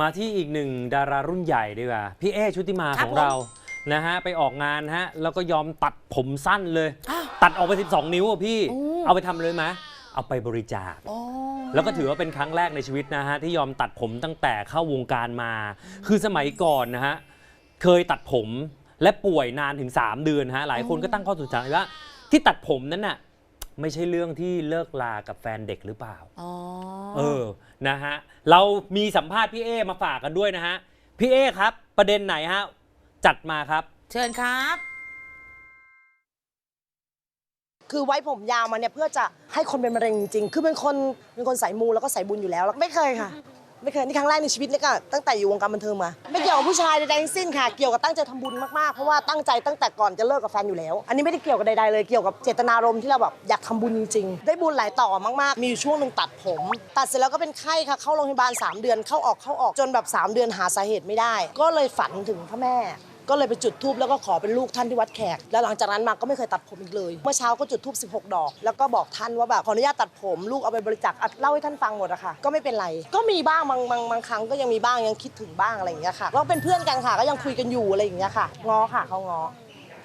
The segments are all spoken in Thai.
มาที่อีกหนึ่งดารารุ่นใหญ่ดีกว่า พี่เอชุติมาครัขบองเรานะฮะไปออกงานฮะ แล้วก็ยอมตัดผมสั้นเลย อ้าว ตัดออกไป 12 นิ้วอะพี่ โอ้ เอาไปทำเลยไหมเอาไปบริจาค โอ้ แล้วก็ถือว่าเป็นครั้งแรกในชีวิตนะฮะ ที่ยอมตัดผมตั้งแต่เข้าวงการมา คือสมัยก่อนนะฮะ เคยตัดผมและป่วยนานถึง 3 เดือนฮะ หลายคนก็ตั้งข้อสงสัยว่า ที่ตัดผมนั้นน่ะ ไม่ใช่เรื่องที่เลิกลากับแฟนเด็กหรือเปล่า อ๋อ เออ นะฮะ เรามีสัมภาษณ์พี่เอมาฝากกันด้วยนะฮะ พี่เอครับ ประเด็นไหนฮะ จัดมาครับ เชิญครับ คือไว้ผมยาวมาเนี่ยเพื่อจะให้คนเป็นมะเร็งจริงๆ คือเป็นคนเป็นคนสายมูแล้วก็สายบุญอยู่แล้วแล้วไม่เคยค่ะ ไม่เคยนี่ครั้งแรกในชีวิตเลยก็ตั้งแต่อยู่วงการบันเทิงมา ไม่เกี่ยวกับผู้ชายใดๆทั้งสิ้นค่ะ เกี่ยวกับตั้งใจทำบุญมากๆ เพราะว่าตั้งใจตั้งแต่ก่อนจะเลิกกับแฟนอยู่แล้ว อันนี้ไม่ได้เกี่ยวกับใดๆเลยเกี่ยวกับเจตนารมณ์ที่เราแบบอยากทำบุญจริงๆ ได้บุญหลายต่อมากๆ มีอยู่ช่วงหนึ่งตัดผม ตัดเสร็จแล้วก็เป็นไข้ค่ะเข้าโรงพยาบาลสามเดือนเข้าออกเข้าออกจนแบบสามเดือนหาสาเหตุไม่ได้ ก็เลยฝันถึงพระแม่ ก็เลยไปจุดทูบแล้วก็ขอเป็นลูกท่านที่วัดแขก แล้วหลังจากนั้นมาก็ไม่เคยตัดผมอีกเลย เมื่อเช้าก็จุดทูบ16 ดอก แล้วก็บอกท่านว่าแบบขออนุญาตตัดผม ลูกเอาไปบริจาคอะเล่าให้ท่านฟังหมดอะค่ะ ก็ไม่เป็นไร ก็มีบ้างบางบางบางครั้งก็ยังมีบ้างยังคิดถึงบ้างอะไรอย่างเงี้ยค่ะก็เป็นเพื่อนกันค่ะ ก็ยังคุยกันอยู่อะไรอย่างเงี้ยค่ะง้อค่ะเขาง้อ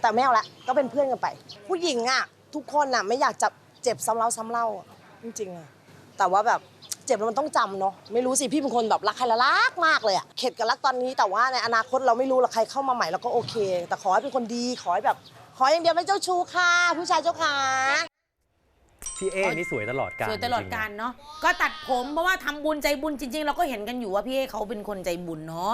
แต่ไม่เอาละก็เป็นเพื่อนกันไป ผู้หญิงอะทุกคนอะไม่อยากจะเจ็บซ้ำเล่าซ้ำเล่าอะจริงๆอะแต่ว่าแบบ เจ็บแล้วมันต้องจำเนาะไม่รู้สิพี่เป็นคนแบบรักใครและรักมากเลยอะเข็ดกับรักตอนนี้แต่ว่าในอนาคตเราไม่รู้หรอกใครเข้ามาใหม่เราก็โอเค แต่ขอให้เป็นคนดีขอให้แบบ ขออย่างเดียวไม่เจ้าชู้ค่ะ ผู้ชายเจ้าขาพี่เอนี่สวยตลอดกาลสวยตลอดจงๆการเนาะก็ตัดผมเพราะว่าทำบุญใจบุญจริง ๆ เราก็เห็นกันอยู่ว่าพี่เอเขาเป็นคนใจบุญเนาะ